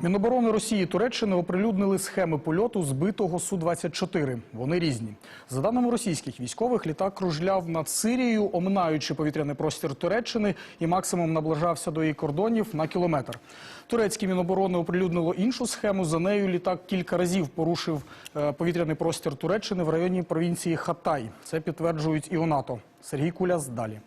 Міноборони Росії і Туреччини оприлюднили схеми польоту збитого Су-24. Вони різні. За даними російських військових, літак кружляв над Сирією, оминаючи повітряний простір Туреччини і максимум наближався до її кордонів на кілометр. Турецьке Міноборони оприлюднило іншу схему. За нею літак кілька разів порушив е, повітряний простір Туреччини в районі провінції Хатай. Це підтверджують і у НАТО. Сергій Куляс далі.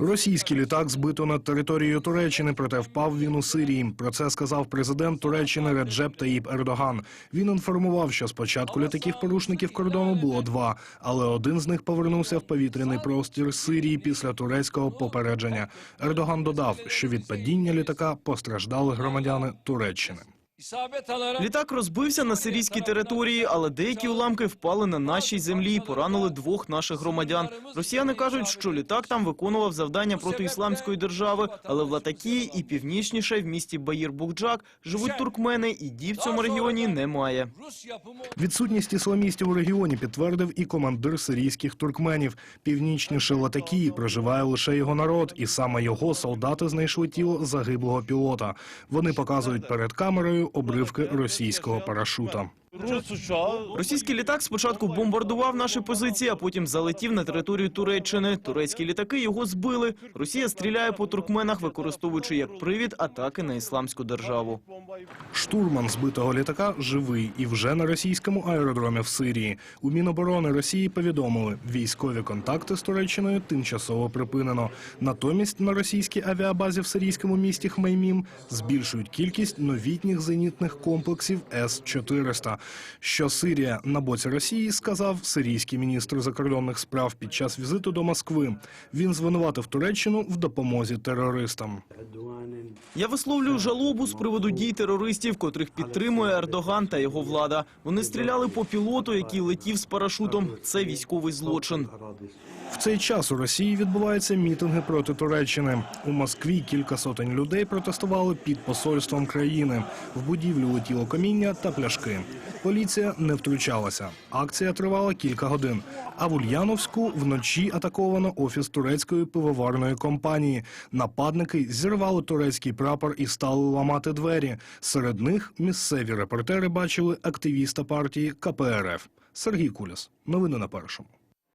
Російський літак збито над територією Туреччини, проте впав він у Сирії. Про це сказав президент Туреччини Реджеп Таїп Ердоган. Він інформував, що спочатку літаків порушників кордону було два, але один з них повернувся в повітряний простір Сирії після турецького попередження. Ердоган додав, що від падіння літака постраждали громадяни Туреччини. Літак розбився на сирійській території, але деякі уламки впали на нашій землі і поранили двох наших громадян. Росіяни кажуть, що літак там виконував завдання проти ісламської держави, але в Латакії і північніше в місті Баїр-Бухджак живуть туркмени, і дій в цьому регіоні немає. Відсутність ісламістів у регіоні підтвердив і командир сирійських туркменів. Північніше Латакії проживає лише його народ, і саме його солдати знайшли тіло загиблого пілота. Вони показують перед камерою обривки російського парашута. Російський літак спочатку бомбардував наші позиції, а потім залетів на територію Туреччини. Турецькі літаки його збили. Росія стріляє по туркменах, використовуючи як привід атаки на ісламську державу. Штурман збитого літака живий і вже на російському аеродромі в Сирії. У Міноборони Росії повідомили, військові контакти з Туреччиною тимчасово припинено. Натомість на російській авіабазі в сирійському місті Хмеймім збільшують кількість новітніх зенітних комплексів С-400. Що Сирія на боці Росії, сказав сирійський міністр закордонних справ під час візиту до Москви. Він звинуватив Туреччину в допомозі терористам. Я висловлюю жалобу з приводу дій терористів, котрих підтримує Ердоган та його влада. Вони стріляли по пілоту, який летів з парашутом. Це військовий злочин. В цей час у Росії відбуваються мітинги проти Туреччини. У Москві кілька сотень людей протестували під посольством країни. В будівлю летіло каміння та пляшки. Поліція не втручалася. Акція тривала кілька годин. А в Ульяновську вночі атаковано офіс турецької пивоварної компанії. Нападники зірвали турецький прапор і стали ламати двері. Серед них місцеві репортери бачили активіста партії КПРФ Сергій Куляс. Новини на першому.